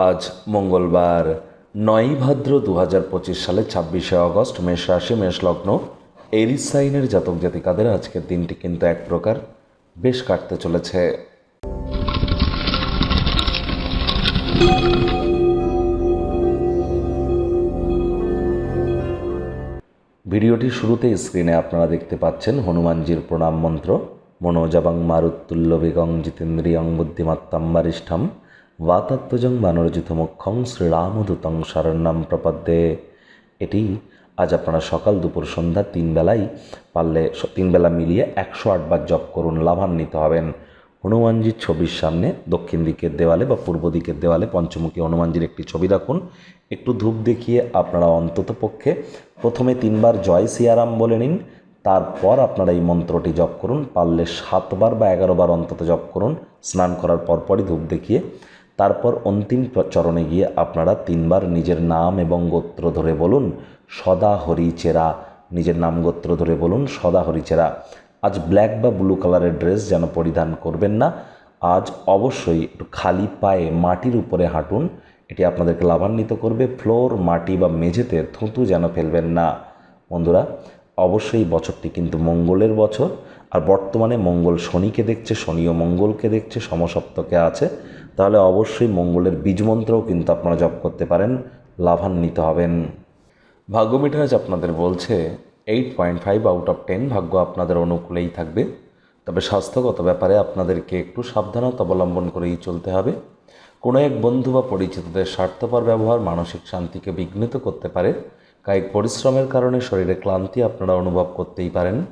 আজ মঙ্গলবার নয় ভাদ্র দু হাজার পঁচিশ সালে ছাব্বিশে আগস্ট, মেষ রাশি, মেষ লগ্ন। এরিস সাইনের জাতক জাতিকাদের আজকের দিনটি কিন্তু এক প্রকার বেশ কাটতে চলেছে। ভিডিওটির শুরুতে স্ক্রিনে আপনারা দেখতে পাচ্ছেন হনুমানজির প্রণাম মন্ত্র, মনোজাবাং মারুত্তুল্য বেগং জিতেন্দ্রিয়ং বুদ্ধিমত্তাম বারিষ্ঠম বাতাত্মজং বানরজিত মুখ্যং শ্রীরামদূতং শরণ্যম প্রপদ্যে এটি আজ আপনারা সকাল দুপুর সন্ধ্যা তিন বেলাই পারলে স- তিন বেলা মিলিয়ে একশো আটবার জপ করুন, লাভান্বিত হবেন। হনুমানজির ছবির সামনে দক্ষিণ দিকের দেওয়ালে বা পূর্ব দিকের দেওয়ালে পঞ্চমুখী হনুমানজির একটি ছবি রাখুন একটু ধূপ দেখিয়ে আপনারা অন্তত পক্ষে প্রথমে তিনবার জয় সিয়ারাম বলে নিন, তারপর আপনারা এই মন্ত্রটি জপ করুন। পারলে সাতবার বা এগারো বার অন্তত জপ করুন। স্নান করার পরপরই ধূপ দেখিয়ে তারপর অন্তিম চরণে গিয়ে আপনারা তিনবার নিজের নাম এবং গোত্র ধরে বলুন, সদা হরি চেরা। নিজের নাম গোত্র ধরে বলুন, সদা হরি চেরা। আজ ব্ল্যাক বা ব্লু কালারের ড্রেস যেন পরিধান করবেন না। আজ অবশ্যই একটু খালি পায়ে মাটির উপরে হাঁটুন। এটি আপনাদেরকে লাভান্বিত করবে। ফ্লোর, মাটি বা মেঝেতে থুতু যেন ফেলবেন না। বন্ধুরা অবশ্যই বছরটি কিন্তু মঙ্গলের বছর। আর বর্তমানে মঙ্গল শনিকে দেখছে, শনিও মঙ্গলকে দেখছে, সমসপ্তকে আছে। তাহলে অবশ্যই মঙ্গলের বীজমন্ত্রও কিন্তু আপনারা জপ করতে পারেন, লাভান্বিত হবেন। ভাগ্য মিঠাজ আপনাদের বলছে eight point five out of ten ভাগ্য আপনাদের অনুকূলেই থাকবে। তবে স্বাস্থ্যগত ব্যাপারে আপনাদেরকে একটু সাবধানতা অবলম্বন করেই চলতে হবে। কোনো এক বন্ধু বা পরিচিতদের স্বার্থপর ব্যবহার, মানসিক শান্তিকে বিঘ্নিত করতে পারে। কায়িক পরিশ্রমের কারণে শরীরে ক্লান্তি আপনারা অনুভব করতেই পারেন।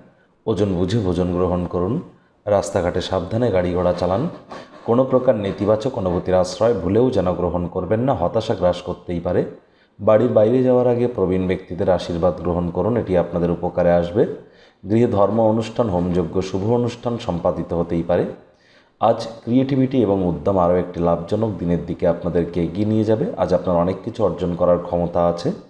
ওজন বুঝে ভোজন গ্রহণ করুন। রাস্তাঘাটে সাবধানে গাড়ি ঘোড়া চালান। কোনো প্রকার নেতিবাচক অনুভূতির আশ্রয় ভুলেও যেন গ্রহণ করবেন না, হতাশা গ্রাস করতেই পারে। বাড়ির বাইরে যাওয়ার আগে প্রবীণ ব্যক্তিদের আশীর্বাদ গ্রহণ করুন, এটি আপনাদের উপকারে আসবে। গৃহে ধর্ম অনুষ্ঠান, হোমযজ্ঞ, শুভ অনুষ্ঠান সম্পাদিত হতেই পারে। আজ ক্রিয়েটিভিটি এবং উদ্যম আরও একটি লাভজনক দিনের দিকে আপনাদেরকে এগিয়ে নিয়ে যাবে। আজ আপনার অনেক কিছু অর্জন করার ক্ষমতা আছে।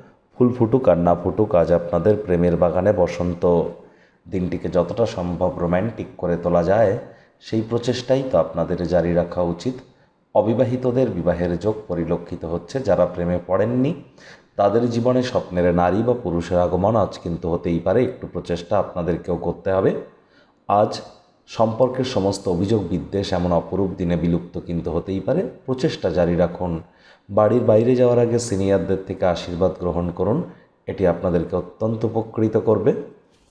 ফুল ফুটুক আর না ফুটুক, আজ আপনাদের প্রেমের বাগানে বসন্ত দিনটিকে যতটা সম্ভব রোম্যান্টিক করে তোলা যায়, সেই প্রচেষ্টাই তো আপনাদের জারি রাখা উচিত। অবিবাহিতদের বিবাহের যোগ পরিলক্ষিত হচ্ছে, যারা প্রেমে পড়েননি, তাদের জীবনে স্বপ্নের নারী বা পুরুষের আগমন আজ কিন্তু হতেই পারে, একটু প্রচেষ্টা আপনাদেরকেও করতে হবে। আজ সম্পর্কের সমস্ত অভিযোগ, বিদ্বেষ, এমন অপরূপ দিনে বিলুপ্ত কিন্তু হতেই পারে, প্রচেষ্টা জারি রাখুন। বাড়ির বাইরে যাওয়ার আগে সিনিয়রদের থেকে আশীর্বাদ গ্রহণ করুন। এটি আপনাদেরকে অত্যন্ত উপকৃত করবে।